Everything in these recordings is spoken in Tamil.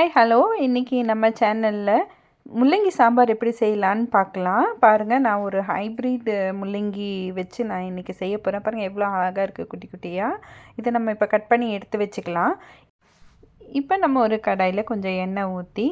ஹாய் ஹலோ இன்றைக்கி நம்ம சேனலில் முள்ளங்கி சாம்பார் எப்படி செய்யலான்னு பார்க்கலாம். பாருங்கள் நான் ஒரு ஹைப்ரிட் முள்ளங்கி வச்சு நான் இன்றைக்கி செய்ய போகிறேன் பாருங்கள் எவ்வளோ அழகாக இருக்குது குட்டி குட்டியாக இதை நம்ம இப்போ கட் பண்ணி எடுத்து வச்சுக்கலாம். இப்போ நம்ம ஒரு கடாயில் கொஞ்சம் எண்ணெய் ஊற்றி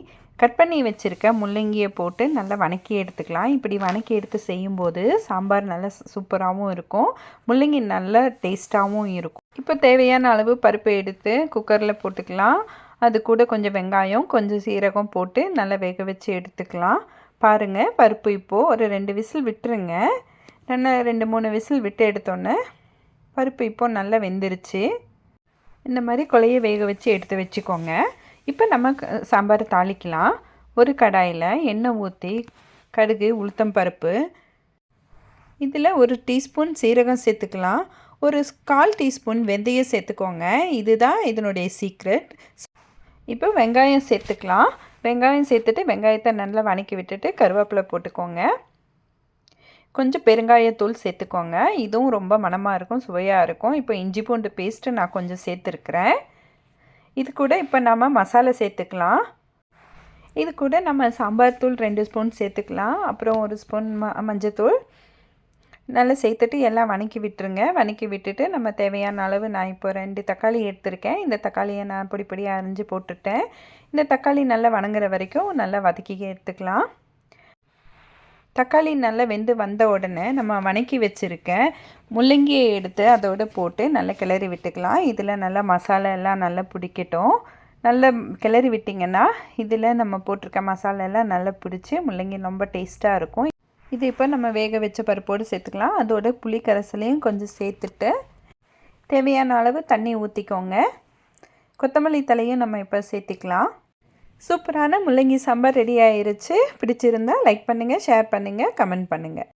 கட் பண்ணி வச்சுருக்க முள்ளங்கியை போட்டு நல்லா வணக்கி எடுத்துக்கலாம். இப்படி வணக்கி எடுத்து செய்யும்போது சாம்பார் நல்லா சூப்பராகவும் இருக்கும். முள்ளங்கி நல்லா டேஸ்ட்டாகவும் இருக்கும். இப்போ தேவையான அளவு பருப்பு எடுத்து குக்கரில் போட்டுக்கலாம். அது கூட கொஞ்சம் வெங்காயம் கொஞ்சம் சீரகம் போட்டு நல்லா வேக வச்சு எடுத்துக்கலாம். பாருங்கள் பருப்பு இப்போது ஒரு ரெண்டு விசில் விட்டுருங்க. நல்லா ரெண்டு மூணு விசில் விட்டு எடுத்தோன்னே பருப்பு இப்போது நல்லா வெந்துருச்சு. இந்த மாதிரி கொலைய வேக வச்சு எடுத்து வச்சுக்கோங்க. இப்போ நம்ம சாம்பார் தாளிக்கலாம். ஒரு கடாயில் எண்ணெய் ஊற்றி கடுகு உளுத்தம் பருப்பு. இதில் ஒரு டீஸ்பூன் சீரகம் சேர்த்துக்கலாம். ஒரு கால் டீஸ்பூன் வெந்தயம் சேர்த்துக்கோங்க. இதுதான் இதனுடைய சீக்ரெட் இப்போ வெங்காயம் சேர்த்துக்கலாம். வெங்காயம் சேர்த்துட்டு வெங்காயத்தை நல்லா வணக்கி விட்டுட்டு கருவேப்பிலை போட்டுக்கோங்க. கொஞ்சம் பெருங்காயத்தூள் சேர்த்துக்கோங்க. இதுவும் ரொம்ப மனமாக இருக்கும் சுவையாக இருக்கும். இப்போ இஞ்சி பூண்டு பேஸ்ட்டு நான் கொஞ்சம் சேர்த்துருக்குறேன். இது கூட இப்போ நம்ம மசாலா சேர்த்துக்கலாம். இது கூட நம்ம சாம்பார் தூள் ரெண்டு ஸ்பூன் சேர்த்துக்கலாம். அப்புறம் ஒரு ஸ்பூன் ம மஞ்சத்தூள். நல்லா சேர்த்துட்டு எல்லாம் வணக்கி விட்டுருங்க. வணக்கி விட்டுட்டு நம்ம தேவையான அளவு நான் இப்போ ரெண்டு தக்காளி எடுத்திருக்கேன். இந்த தக்காளியை நான் பொடி பொடியாக அரிஞ்சு போட்டுட்டேன். இந்த தக்காளி நல்லா வணங்குற வரைக்கும் நல்லா வதக்கி எடுத்துக்கலாம். தக்காளி நல்லா வெந்து வந்த உடனே நம்ம வணக்கி வச்சுருக்க முள்ளங்கியை எடுத்து அதோடு போட்டு நல்லா கிளறி விட்டுக்கலாம். இதில் நல்லா மசாலா எல்லாம் நல்லா பிடிக்கட்டும். நல்லா கிளறி விட்டிங்கன்னா இதில் நம்ம போட்டிருக்க மசாலா எல்லாம் நல்லா பிடிச்சி முள்ளங்கி ரொம்ப டேஸ்ட்டாக இருக்கும். இது இப்போ நம்ம வேக வச்ச பருப்போடு சேர்த்துக்கலாம். அதோட புளி கரைசலையும் கொஞ்சம் சேர்த்துட்டு தேவையான அளவு தண்ணி ஊற்றிக்கோங்க கொத்தமல்லி தலையும் நம்ம இப்போ சேர்த்திக்கலாம். சூப்பரான முள்ளங்கி சாம்பார் ரெடி ஆயிருச்சு. பிடிச்சிருந்தா லைக் பண்ணுங்கள் ஷேர் பண்ணுங்கள் கமெண்ட் பண்ணுங்கள்